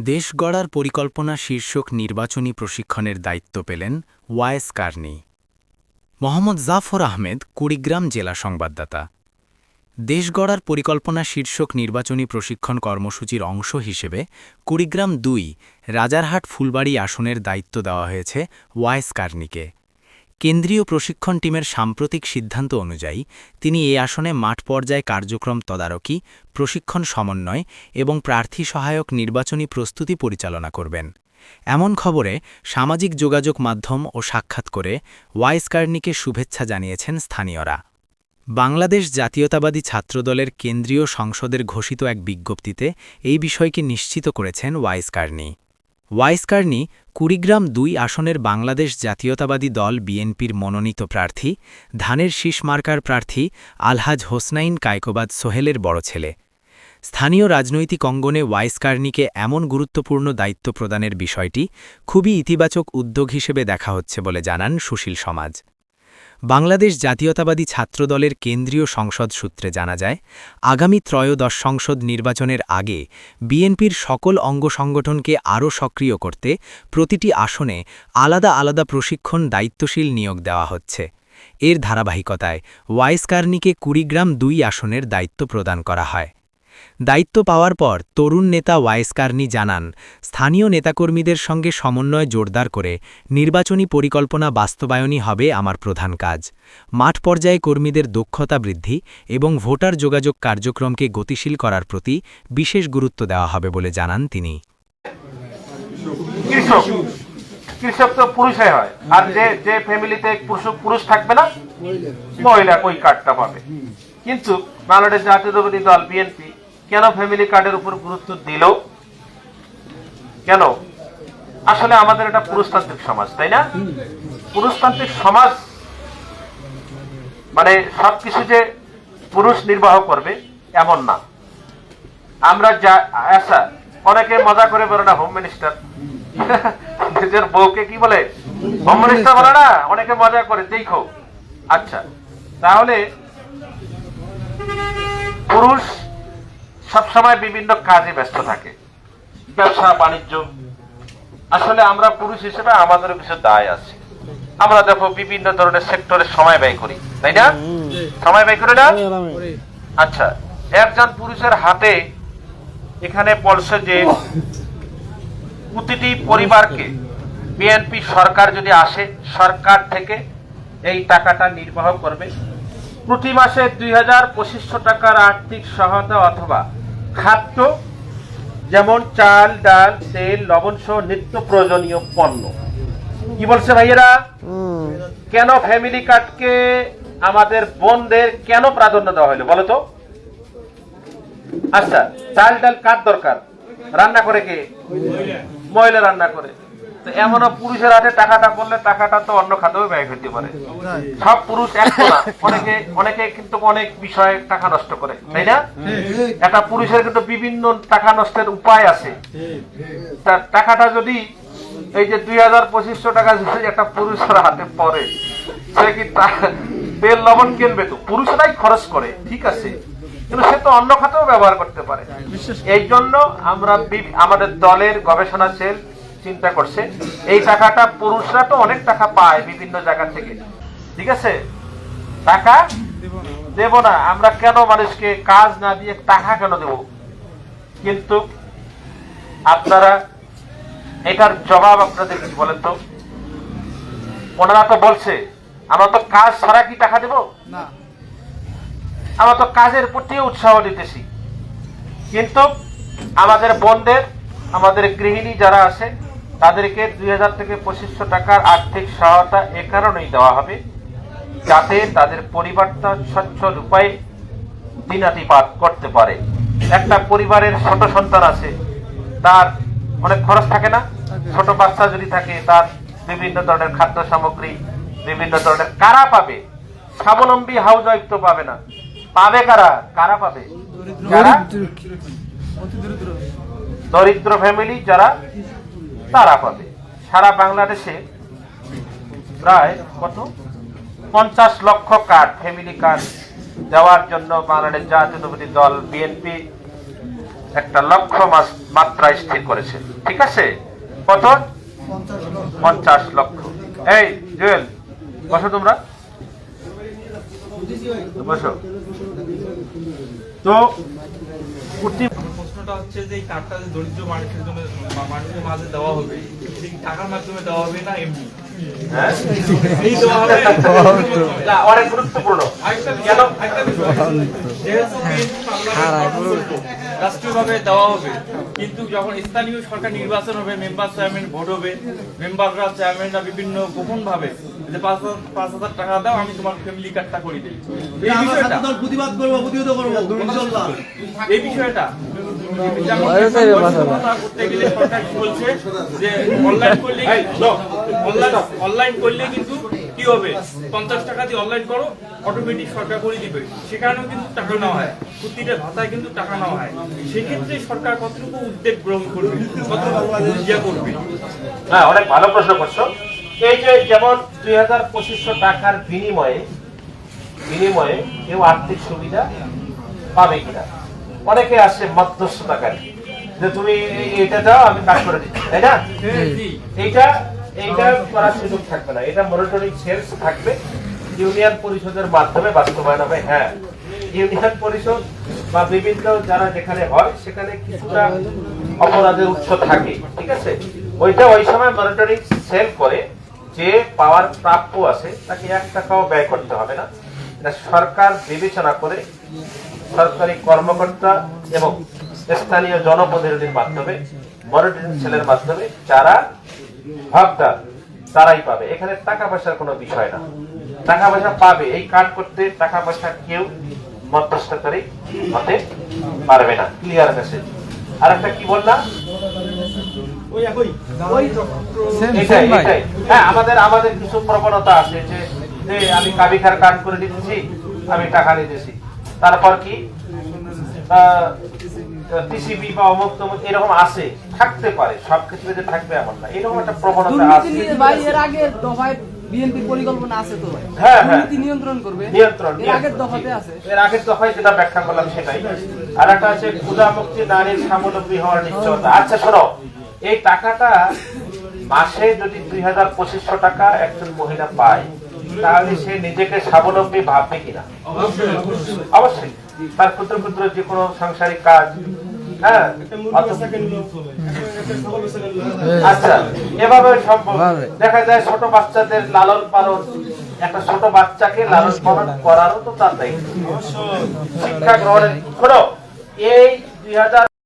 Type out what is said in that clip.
দেশ গড়ার পরিকল্পনা শীর্ষক নির্বাচনী প্রশিক্ষণের দায়িত্ব পেলেন ওয়াইস কার্নি। মোহাম্মদ জাফর আহমেদ, কুড়িগ্রাম জেলা সংবাদদাতা। দেশ গড়ার পরিকল্পনা শীর্ষক নির্বাচনী প্রশিক্ষণ কর্মসূচির অংশ হিসেবে কুড়িগ্রাম দুই, রাজারহাট ফুলবাড়ি আসনের দায়িত্ব দেওয়া হয়েছে ওয়াইস কার্নিকে। কেন্দ্রীয় প্রশিক্ষণ টিমের সাম্প্রতিক সিদ্ধান্ত অনুযায়ী, তিনি এই আসনে মাঠ পর্যায়ে কার্যক্রম তদারকি, প্রশিক্ষণ সমন্বয় এবং প্রার্থী সহায়ক নির্বাচনী প্রস্তুতি পরিচালনা করবেন। এমন খবরে সামাজিক যোগাযোগ মাধ্যম ও সাক্ষাৎ করে ওয়াইস কার্নিকে শুভেচ্ছা জানিয়েছেন স্থানীয়রা। বাংলাদেশ জাতীয়তাবাদী ছাত্রদলের কেন্দ্রীয় সংসদের ঘোষিত এক বিজ্ঞপ্তিতে এই বিষয়কে নিশ্চিত করেছেন ওয়াইস কার্নি ওয়াইস কার্নি কুড়িগ্রাম দুই আসনের বাংলাদেশ জাতীয়তাবাদী দল বিএনপির মনোনীত প্রার্থী, ধানের শীষ মার্কার প্রার্থী আলহাজ হোসনাইন কায়কোবাদ সোহেলের বড় ছেলে। স্থানীয় রাজনৈতিক অঙ্গনে ওয়াইস কার্নিকে এমন গুরুত্বপূর্ণ দায়িত্ব প্রদানের বিষয়টি খুবই ইতিবাচক উদ্যোগ হিসেবে দেখা হচ্ছে বলে জানান সুশীল সমাজ। বাংলাদেশ জাতীয়তাবাদী ছাত্রদলের কেন্দ্রীয় সংসদ সূত্রে জানা যায়, আগামী ত্রয়োদশ সংসদ নির্বাচনের আগে বিএনপির সকল অঙ্গ সংগঠনকে আরও সক্রিয় করতে প্রতিটি আসনে আলাদা আলাদা প্রশিক্ষণ দায়িত্বশীল নিয়োগ দেওয়া হচ্ছে। এর ধারাবাহিকতায় ওয়াইস কার্নিকে কুড়িগ্রাম দুই আসনের দায়িত্ব প্রদান করা হয়। দায়িত্ব পাওয়ার পর তরুণ নেতা ওয়াইস কার্নি জানান, স্থানীয় নেতাকর্মীদের সঙ্গে সমন্বয় জোরদার করে নির্বাচনী পরিকল্পনা বাস্তবায়নই হবে আমার প্রধান কাজ। মাঠ পর্যায়ে কর্মীদের দক্ষতা বৃদ্ধি এবং ভোটার যোগাযোগ কার্যক্রমকে গতিশীল করার প্রতি বিশেষ গুরুত্ব দেওয়া হবে বলে জানান তিনি। কৃষক তো পুরুষই হয়। আর যে যে ফ্যামিলিতে পুরুষ পুরুষ থাকবে না, মহিলা ওই কার্ডটা পাবে। কিন্তু বাংলাদেশ জাতীয়তাবাদী দল বিএনপি কেন ফ্যামিলি কার্ডের উপর গুরুত্ব দিল? কেন? আসলে আমাদের এটা পুরুষতান্ত্রিক সমাজ, তাই না? পুরুষতান্ত্রিক সমাজ মানে সবকিছু যে পুরুষ নির্বাহ করবে, এমন না। আমরা যা আচ্ছা অনেকে মজা করে বলে না হোম মিনিস্টার নিজের বউকে কি বলে? হোম মিনিস্টার বলে না, অনেকে মজা করে, দেখো। আচ্ছা তাহলে পুরুষ সবসময় বিভিন্ন কাজে ব্যস্ত থাকে। ব্যবসা বাণিজ্য। আসলে আমরা পুরুষ হিসেবে আমাদের কিছু দায় আছে। আমরা দেখো বিভিন্ন ধরনের সেক্টরে সময় ব্যয় করি তাই না? সময় ব্যয় করি না? আচ্ছা একজন পুরুষের হাতে এখানে বলছে যে প্রতিটি পরিবারকে বিএনপি সরকার যদি আসে সরকার থেকে এই টাকাটা নির্বাহ করবে। প্রতি মাসে দুই হাজার পঁচিশশো টাকার আর্থিক সহায়তা অথবা খাদ্য যেমন চাল ডাল তেল লবণ সহ নিত্য প্রয়োজনীয় পণ্য। কি বলছে ভাইয়েরা? কেন ফ্যামিলি কার্ডকে আমাদের বোনদের কেন প্রাধান্য দেওয়া হলো বলো তো? আচ্ছা চাল ডাল কার দরকার? রান্না করে কে? মহিলা রান্না করে। তো এমনও পুরুষের হাতে টাকাটা বললে টাকাটা তো অন্য খাতেও ব্যয় হতে পারে। সব পুরুষ এক না অনেকে অনেকে কিন্তু অনেক বিষয়ে টাকা নষ্ট করে তাই না? একটা পুরুষের কিন্তু বিভিন্ন টাকা নষ্টের উপায় আছে। তার টাকাটা যদি এই যে দুই হাজার পঁচিশশো টাকা যদি একটা পুরুষের হাতে পড়ে সে কি তেল লবণ কিনবে তো? পুরুষরাই খরচ করে ঠিক আছে। কিন্তু সে তো অন্য খাতেও ব্যবহার করতে পারে। এই জন্য আমরা আমাদের দলের গবেষণা সেল চিন্তা করছে এই টাকাটা পুরুষরা তো অনেক টাকা পায় বিভিন্ন জায়গা থেকে। ঠিক আছে? টাকা দেব না আমরা কেন মানুষকে কাজ না দিয়ে টাকা কেন দেব? কিন্তু আপনারা এটার জবাব আপনাদের কি বলেন তো? ওনারা তো বলছে আমরা তো কাজ ছাড়া কি টাকা দেব? আমরা তো কাজের প্রতি উৎসাহ দিতেছি। কিন্তু আমাদের বোনদের আমাদের গৃহিণী যারা আছে তাদেরকে দুই হাজার থেকে পঁচিশশো টাকার আর্থিক সহায়তা এ কারণেই দেওয়া হবে যাতে তাদের পরিবারটা সচ্ছল উপায়ে দিনাতিপাত করতে পারে। একটা পরিবারের ছোট সন্তান আছে তার অনেক খরচ থাকে না। ছোট বাচ্চা যদি থাকে তার বিভিন্ন ধরনের খাদ্য সামগ্রী বিভিন্ন ধরনের কারা পাবে? স্বাবলম্বী হাউস ওয়াইফ তো পাবে না। পাবে কারা? কারা পাবে? দরিদ্র ফ্যামিলি যারা তারা পাবে। সারা বাংলাদেশে প্রায় কত? পঞ্চাশ লক্ষ কার্ড ফ্যামিলি কার্ড দেওয়ার জন্য বাংলাদেশ জাতীয়তাবাদী দল বিএনপি একটা লক্ষ্য মাত্রা স্থির করেছে। ঠিক আছে? কত? পঞ্চাশ লক্ষ। এই, জুয়েল, বসো তোমরা। বসো। তো প্রতি হচ্ছে যে এই কার্ডটা যে দরিদ্র মানুষের জন্য মানুষের মাঝে দেওয়া হবে সেই টাকার মাধ্যমে দেওয়া হবে না এমনি? হ্যাঁ? অনেক গুরুত্বপূর্ণ। রাষ্ট্রীয়ভাবে দেওয়া হবে কিন্তু যখন স্থানীয় সরকার নির্বাচন হবে মেম্বার চেয়ারম্যান ভোট হবে মেম্বাররা চেয়ারম্যানরা বিভিন্ন গোপন ভাবে যে পাঁচ হাজার পাঁচ হাজার টাকা দাও আমি তোমার ফ্যামিলি কার্ডটা করে দিই। এই বিষয়টা প্রতিবাদ করব প্রতিহত করব এই বিষয়টা যেমন কথা করতে গেলে সরকার কি বলছে? যে অনলাইন করলে অনলাইন অনলাইন করলে কিন্তু কি হবে? পঞ্চাশ টাকা দিয়ে অনলাইন করো অটোমেটিক সরকার করে দিবে। সেখানেও কিন্তু টাকা নেওয়া হয়। প্রতিটা ভাতায় কিন্তু টাকা নেওয়া হয়। সেক্ষেত্রে সরকার কতটুকু উদ্যোগ গ্রহণ করবে? কতটুকু ইয়ে করবে? হ্যাঁ অনেক ভালো প্রশ্ন করছ। এই যে যেমন দুই হাজার পঁচিশশো টাকার বিনিময়ে বিনিময়ে কেউ আর্থিক সুবিধা পাবে কিনা? অনেকে আসছে মধ্যস্থতাকারী। যে তুমি এটা দাও আমি কাজ করে দিচ্ছি তাই না? এইটা এইটা করার সুযোগ থাকবে না। এটা মনিটরিং সেলস থাকবে ইউনিয়ন পরিষদের মাধ্যমে বাস্তবায়ন হবে হ্যাঁ। ইউনিয়ন পরিষদ বা বিভিন্ন যারা যেখানে হয় সেখানে কিছুটা অপরাধের উৎস থাকে ঠিক আছে? ওইটা ওই সময় মনিটরিং সেল করে যে পাওয়ার প্রাপ্য আছে তাকে এক টাকাও ব্যয় করতে হবে না। এটা সরকার বিবেচনা করে সরকারি কর্মকর্তা এবং স্থানীয় জনপ্রতিনিধির মাধ্যমে মনিটরিং সেলের মাধ্যমে যারা হকদার তারাই পাবে। এখানে টাকা পয়সার কোনো বিষয় না। টাকা পয়সা পাবে। এই কার্ড করতে টাকা পয়সা কেউ মধ্যস্থকারী হতে পারবে না। ক্লিয়ার মেসেজ আর একটা কি বললাম? এটাই এটাই। হ্যাঁ আমাদের আমাদের কিছু প্রবণতা আছে যে আমি কাবিখার কার্ড করে দিতেছি আমি টাকা নিতেছি। তারপর কি? টিসিবি বা অমুক তমুক এরকম আছে থাকতে পারে সব ক্ষেত্রে যে থাকবে এমন না। এরকম একটা প্রবণতা আছে। ভাই এর আগে দফায় বিএনপির পরিকল্পনা আছে তো। হ্যাঁ, হ্যাঁ। নিয়ন্ত্রণ করবে। নিয়ন্ত্রণ এর আগের দফাতে আছে। এর আগের দফায় যেটা ব্যাখ্যা করলাম সেটাই। আর একটা আছে ক্ষুদা মুক্তি নারীর স্বাবলম্বী হওয়ার নিশ্চয়তা। আচ্ছা শোনো এই টাকাটা মাসে যদি দুই হাজার পঁচিশশো টাকা একজন মহিলা পায় তাহলে সে নিজেকে স্বাবলম্বী ভাববে কিনা? অবশ্যই তার ক্ষুদ্র ক্ষুদ্র যে কোনো সাংসারিক কাজ হ্যাঁ? আচ্ছা এভাবে সম্ভব। দেখা যায় ছোট বাচ্চাদের লালন পালন একটা ছোট বাচ্চাকে লালন পালন করারও তো তার দায়িত্ব। শিক্ষা গ্রহণের এই দুই হাজার